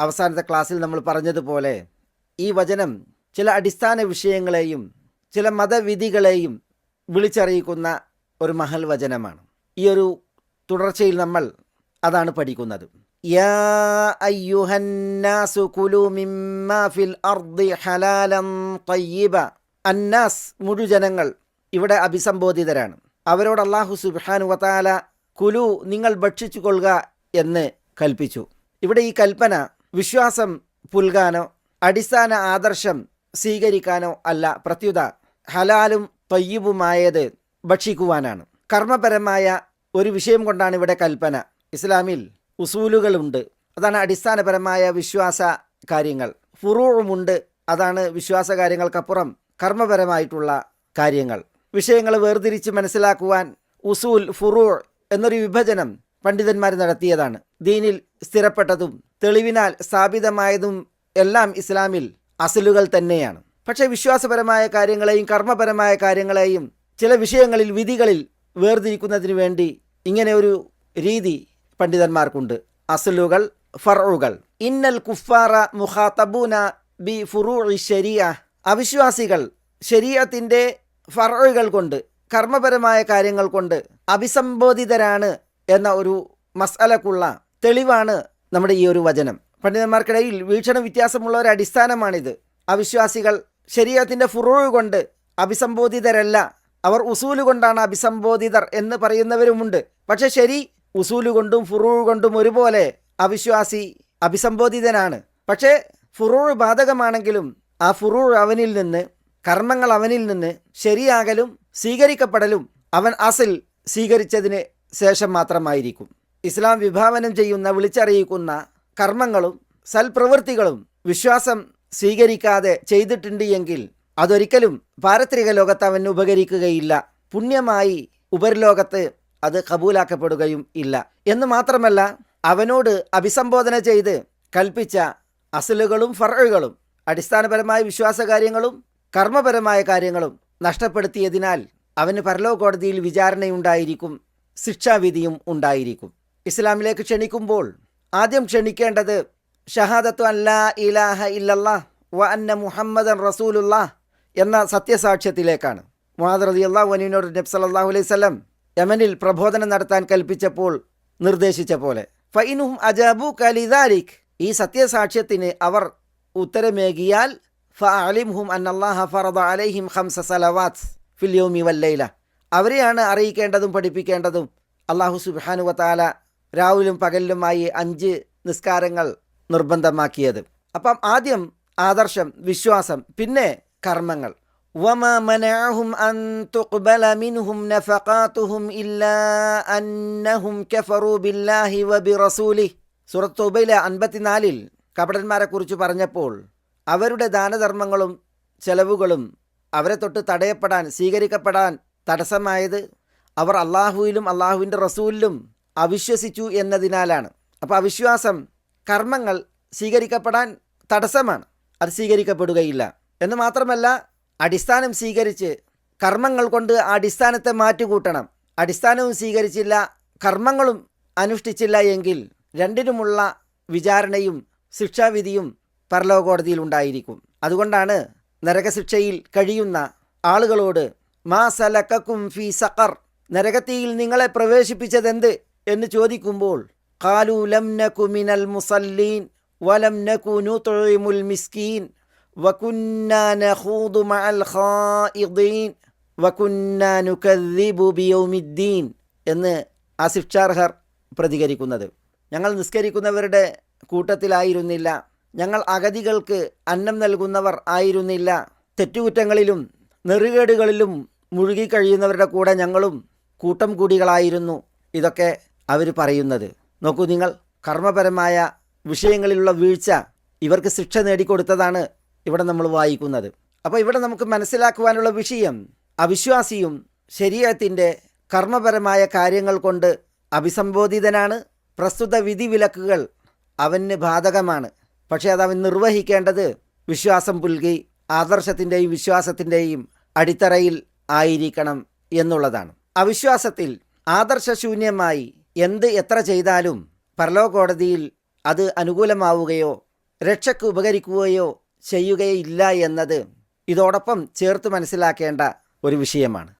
അവസാനത്തെ ക്ലാസ്സിൽ നമ്മൾ പറഞ്ഞതുപോലെ ഈ വചനം ചില അടിസ്ഥാന വിഷയങ്ങളെയും ചില മതവിധികളെയും വിളിച്ചറിയിക്കുന്ന ഒരു മഹൽ വചനമാണ്. ഈ ഒരു തുടർച്ചയിൽ നമ്മൾ അതാണ് പഠിക്കുന്നത്. തയ്യിബ. അന്നാസ് മുഴുജനങ്ങൾ ഇവിടെ അഭിസംബോധിതരാണ്. അവരോട് അള്ളാഹു സുബാനു വത്താല കുലു നിങ്ങൾ ഭക്ഷിച്ചു കൊള്ളുക എന്ന് കൽപ്പിച്ചു. ഇവിടെ ഈ കൽപ്പന വിശ്വാസം പുൽകാനോ അടിസ്ഥാന ആദർശം സ്വീകരിക്കാനോ അല്ല പ്രത്യുത. ഹലാലും തയ്യബുമായത് ഭക്ഷിക്കുവാനാണ്. കർമ്മപരമായ ഒരു വിഷയം കൊണ്ടാണ് ഇവിടെ കൽപ്പന. ഇസ്ലാമിൽ ഉസൂലുകളുണ്ട്. അതാണ് അടിസ്ഥാനപരമായ വിശ്വാസ കാര്യങ്ങൾ. ഫുറൂവുമുണ്ട് അതാണ് വിശ്വാസ കാര്യങ്ങൾക്കപ്പുറം കർമ്മപരമായിട്ടുള്ള കാര്യങ്ങൾ. വിഷയങ്ങൾ വേർതിരിച്ച് മനസ്സിലാക്കുവാൻ ഉസൂൽ ഫുറൂ എന്നൊരു വിഭജനം പണ്ഡിതന്മാർ നടത്തിയതാണ്. ദീനിൽ സ്ഥിരപ്പെട്ടതും തെളിവിനാൽ സ്ഥാപിതമായതും എല്ലാം ഇസ്ലാമിൽ അസലുകൾ തന്നെയാണ്. പക്ഷേ വിശ്വാസപരമായ കാര്യങ്ങളെയും കർമ്മപരമായ കാര്യങ്ങളെയും ചില വിഷയങ്ങളിൽ വിധികളിൽ വേർതിരിക്കുന്നതിന് വേണ്ടി ഇങ്ങനെ ഒരു രീതി പണ്ഡിതന്മാർക്കുണ്ട്. അസലുകൾ ഫറുകൾ ഇന്നൽ കുഫാറ മുഹാതബൂന ബി ഫുറൂ ശരിയ അവിശ്വാസികൾ ശരീരത്തിന്റെ ഫറുകൾ കൊണ്ട് കർമ്മപരമായ കാര്യങ്ങൾ കൊണ്ട് അഭിസംബോധിതരാണ് എന്ന ഒരു മസാലക്കുള്ള തെളിവാണ് നമ്മുടെ ഈ ഒരു വചനം. പണ്ഡിതന്മാർക്കിടയിൽ വീക്ഷണ വ്യത്യാസമുള്ള ഒരു അടിസ്ഥാനമാണിത്. അവിശ്വാസികൾ ശരീരത്തിന്റെ ഫുറോ കൊണ്ട് അഭിസംബോധിതരല്ല. അവർ ഉസൂൽ കൊണ്ടാണ് അഭിസംബോധിതർ എന്ന് പറയുന്നവരുമുണ്ട്. പക്ഷെ ശരി ഉസൂൽ കൊണ്ടും ഫുറൂഴ് കൊണ്ടും ഒരുപോലെ അവിശ്വാസി അഭിസംബോധിതനാണ്. പക്ഷേ ഫുറൂഴ് ബാധകമാണെങ്കിലും ആ ഫുറൂഴ് അവനിൽ നിന്ന് കർമ്മങ്ങൾ അവനിൽ നിന്ന് ശരിയാകലും സ്വീകരിക്കപ്പെടലും അവൻ അസിൽ സ്വീകരിച്ചതിന് ശേഷം മാത്രമായിരിക്കും. ഇസ്ലാം വിഭാവനം ചെയ്യുന്ന വിളിച്ചറിയിക്കുന്ന കർമ്മങ്ങളും സൽപ്രവൃത്തികളും വിശ്വാസം സ്വീകരിക്കാതെ ചെയ്തിട്ടുണ്ട് എങ്കിൽ അതൊരിക്കലും പാരത്രിക ലോകത്ത് അവന് ഉപകരിക്കുകയില്ല. പുണ്യമായി ഉപരിലോകത്ത് അത് കബൂലാക്കപ്പെടുകയും ഇല്ല. എന്ന് മാത്രമല്ല അവനോട് അഭിസംബോധന ചെയ്ത് കൽപ്പിച്ച അസലുകളും ഫറുകളും അടിസ്ഥാനപരമായ വിശ്വാസകാര്യങ്ങളും കർമ്മപരമായ കാര്യങ്ങളും നഷ്ടപ്പെടുത്തിയതിനാൽ അവന് പരലോക കോടതിയിൽ വിചാരണയുണ്ടായിരിക്കും ശിക്ഷാവിധിയും ഉണ്ടായിരിക്കും. ഇസ്ലാമിലേക്ക് ക്ഷണിക്കുമ്പോൾ ആദ്യം ക്ഷണിക്കേണ്ടത് ഷഹാദത്തു അല്ലാ ഇലാഹ ഇല്ലല്ലാ വ അന്ന മുഹമ്മദൻ റസൂലുല്ലാ എന്ന സത്യസാക്ഷ്യത്തിലേക്കാണ്. മുഹാദ് റതി അള്ളാഹു അനീനോട് നബ്സ് സല്ലാഹു അലൈഹി സ്വലം യമനിൽ പ്രബോധനം നടത്താൻ കൽപ്പിച്ചപ്പോൾ നിർദ്ദേശിച്ച പോലെ ഫൈനുഹും അജാബു കലിദാലിഖ് ഈ സത്യസാക്ഷ്യത്തിന് അവർ ഉത്തരമേകിയാൽ ഫ ഫഅലിംഹും അന്നല്ലാഹ ഫറദ അലൈഹിം ഹംസ സലവാത്ത് ഫിൽ യൗമി വല്ലൈല അവരെയാണ് അറിയിക്കേണ്ടതും പഠിപ്പിക്കേണ്ടതും അള്ളാഹു സുബ്ഹാനു വതാല രാവിലും പകലിലുമായി അഞ്ച് നിസ്കാരങ്ങൾ നിർബന്ധമാക്കിയത് അപ്പം ആദ്യം ആദർശം വിശ്വാസം പിന്നെ കർമ്മങ്ങൾ وما منعهم أن تقبل منهم نفقاتهم إلا أنهم كفروا بالله وبرسوله സൂറത്ത് തൗബയിലെ അൻപത്തിനാലിൽ കപടന്മാരെക്കുറിച്ച് പറഞ്ഞപ്പോൾ അവരുടെ ദാനധർമ്മങ്ങളും ചെലവുകളും അവരെ തൊട്ട് തടയപ്പെടാൻ സ്വീകരിക്കപ്പെടാൻ തടസ്സമായത് അവർ അള്ളാഹുവിലും അള്ളാഹുവിന്റെ റസൂലിലും അവിശ്വസിച്ചു എന്നതിനാലാണ്. അപ്പോൾ അവിശ്വാസം കർമ്മങ്ങൾ സ്വീകരിക്കപ്പെടാൻ തടസ്സമാണ്. അത് സ്വീകരിക്കപ്പെടുകയില്ല. എന്ന് മാത്രമല്ല അടിസ്ഥാനം സ്വീകരിച്ച് കർമ്മങ്ങൾ കൊണ്ട് ആ അടിസ്ഥാനത്തെ മാറ്റുകൂട്ടണം. അടിസ്ഥാനവും സ്വീകരിച്ചില്ല കർമ്മങ്ങളും അനുഷ്ഠിച്ചില്ല എങ്കിൽ രണ്ടിനുമുള്ള വിചാരണയും ശിക്ഷാവിധിയും പരലോകോടതിയിൽ ഉണ്ടായിരിക്കും. അതുകൊണ്ടാണ് നരകശിക്ഷയിൽ കഴിയുന്ന ആളുകളോട് ഫി സഖർ. നരകത്തിയിൽ നിങ്ങളെ പ്രവേശിപ്പിച്ചതെന്ത്? എന്ന് ചോദിക്കുമ്പോൾ കാലു ലം മിനൽ മുസല്ലീൻ വലം നകു മിസ്കീൻ നഖൂദു ബിയൗമിദ്ദീൻ എന്ന് ആസിഫ് ചാർഹർ പ്രതികരിക്കുന്നത്. ഞങ്ങൾ നിസ്കരിക്കുന്നവരുടെ കൂട്ടത്തിലായിരുന്നില്ല. ഞങ്ങൾ അഗതികൾക്ക് അന്നം നൽകുന്നവർ ആയിരുന്നില്ല. തെറ്റുകുറ്റങ്ങളിലും നെറുകേടുകളിലും മുഴുകിക്കഴിയുന്നവരുടെ കൂടെ ഞങ്ങളും കൂട്ടം കൂടികളായിരുന്നു ഇതൊക്കെ അവർ പറയുന്നത്. നോക്കൂ നിങ്ങൾ കർമ്മപരമായ വിഷയങ്ങളിലുള്ള വീഴ്ച ഇവർക്ക് ശിക്ഷ നേടിക്കൊടുത്തതാണ് ഇവിടെ നമ്മൾ വായിക്കുന്നത്. അപ്പോൾ ഇവിടെ നമുക്ക് മനസ്സിലാക്കുവാനുള്ള വിഷയം അവിശ്വാസിയും ശരീരത്തിന്റെ കർമ്മപരമായ കാര്യങ്ങൾ കൊണ്ട് അഭിസംബോധിതനാണ്. പ്രസ്തുത വിധിവിലക്കുകൾ അവന് ബാധകമാണ്. പക്ഷേ അത് അവൻ നിർവഹിക്കേണ്ടത് വിശ്വാസം പുൽകി ആദർശത്തിന്റെയും വിശ്വാസത്തിന്റെയും അടിത്തറയിൽ ആയിരിക്കണം എന്നുള്ളതാണ്. അവിശ്വാസത്തിൽ ആദർശശൂന്യമായി എന്ത് എത്ര ചെയ്താലും പരലോകോടതിയിൽ അത് അനുകൂലമാവുകയോ രക്ഷയ്ക്ക് ഉപകരിക്കുകയോ ചെയ്യുകയില്ല എന്നത് ഇതോടൊപ്പം ചേർത്ത് മനസ്സിലാക്കേണ്ട ഒരു വിഷയമാണ്.